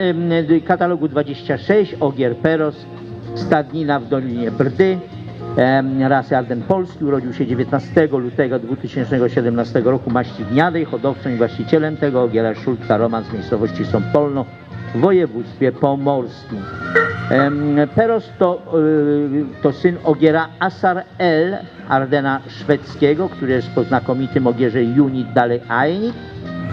em, katalogu 26 Ogier Peros, stadnina w Dolinie Brdy, rasy Arden Polski, urodził się 19 lutego 2017 roku maści gniadej, hodowcą i właścicielem tego ogiera Szultka Roman z miejscowości Sąpolno w województwie pomorskim. Peros to, y, to syn ogiera Asar El, Ardena szwedzkiego, który jest po znakomitym ogierze Unit dalej Ainit,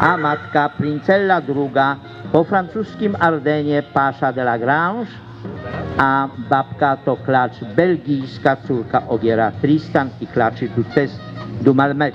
a matka Princella II po francuskim Ardenie Pasha de la Grange, a babka to klacz belgijska, córka ogiera Tristan i klaczy Duchesse du Malmec.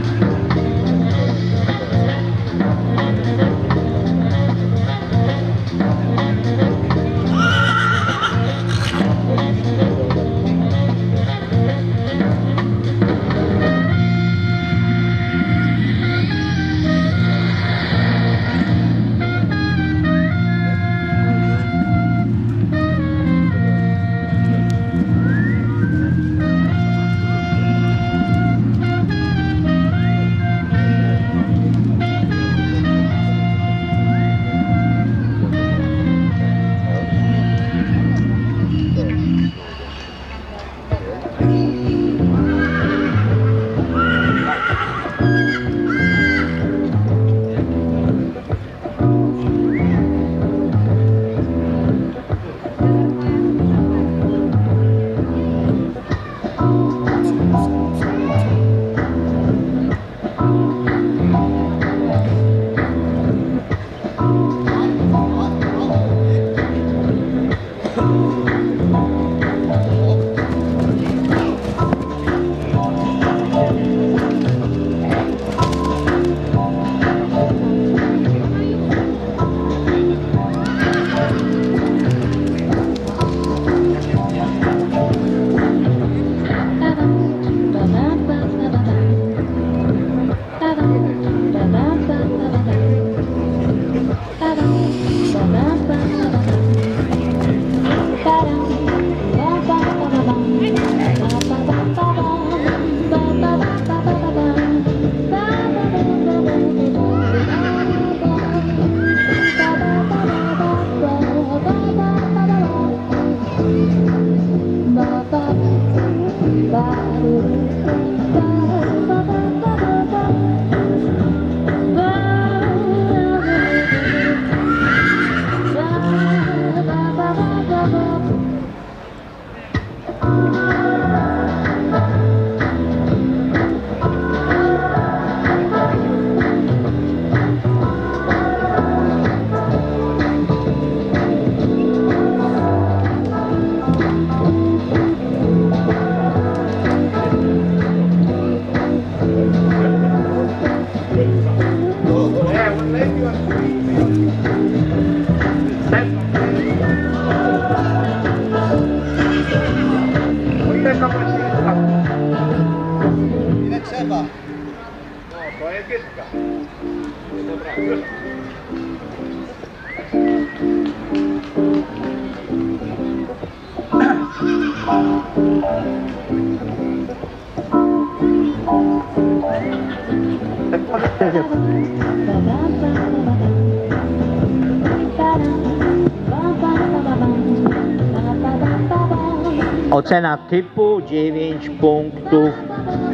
Ocena typu 9 punktów.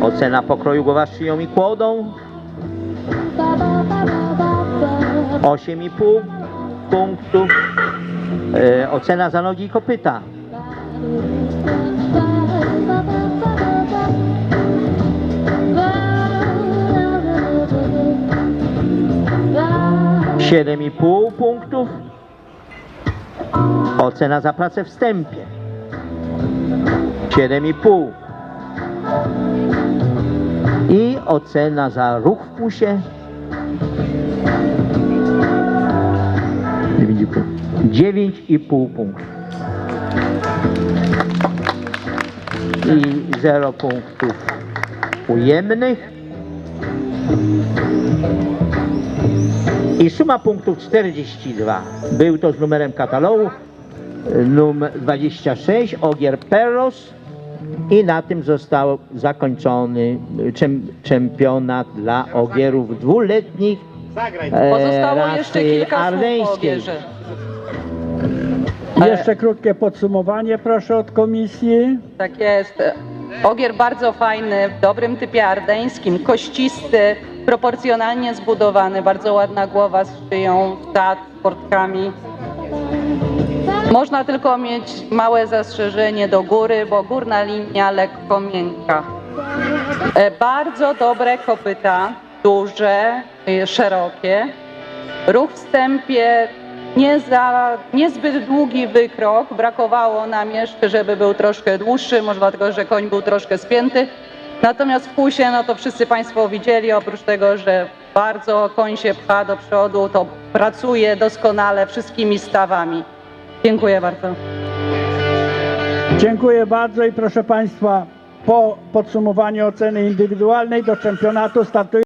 Ocena pokroju głowa z szyją i kłodą 8,5 punktów. E, ocena za nogi i kopyta 7,5 punktów. Ocena za pracę wstępie 7,5. I ocena za ruch w pusie 9,5 punktów. I 0 punktów ujemnych. I suma punktów 42. Był to z numerem katalogu numer 26 Ogier Perros i na tym został zakończony czem, czempionat dla ogierów dwuletnich Zagraj. e, Pozostało rasy jeszcze kilka słów o ardeńskiej. Ogierze. Jeszcze krótkie podsumowanie proszę od komisji. Tak jest. Ogier bardzo fajny, w dobrym typie ardeńskim, kościsty, proporcjonalnie zbudowany, bardzo ładna głowa z szyją, tat, portkami. Można tylko mieć małe zastrzeżenie do góry, bo górna linia lekko miękka. E, Bardzo dobre kopyta, duże, e, szerokie. Ruch w stępie nie za, niezbyt długi wykrok. Brakowało nam jeszcze, żeby był troszkę dłuższy, może dlatego, że koń był troszkę spięty. Natomiast w kusie, no to wszyscy Państwo widzieli, oprócz tego, że bardzo koń się pcha do przodu, to pracuje doskonale wszystkimi stawami. Dziękuję bardzo. Dziękuję bardzo i proszę Państwa, po podsumowaniu oceny indywidualnej do czempionatu startuje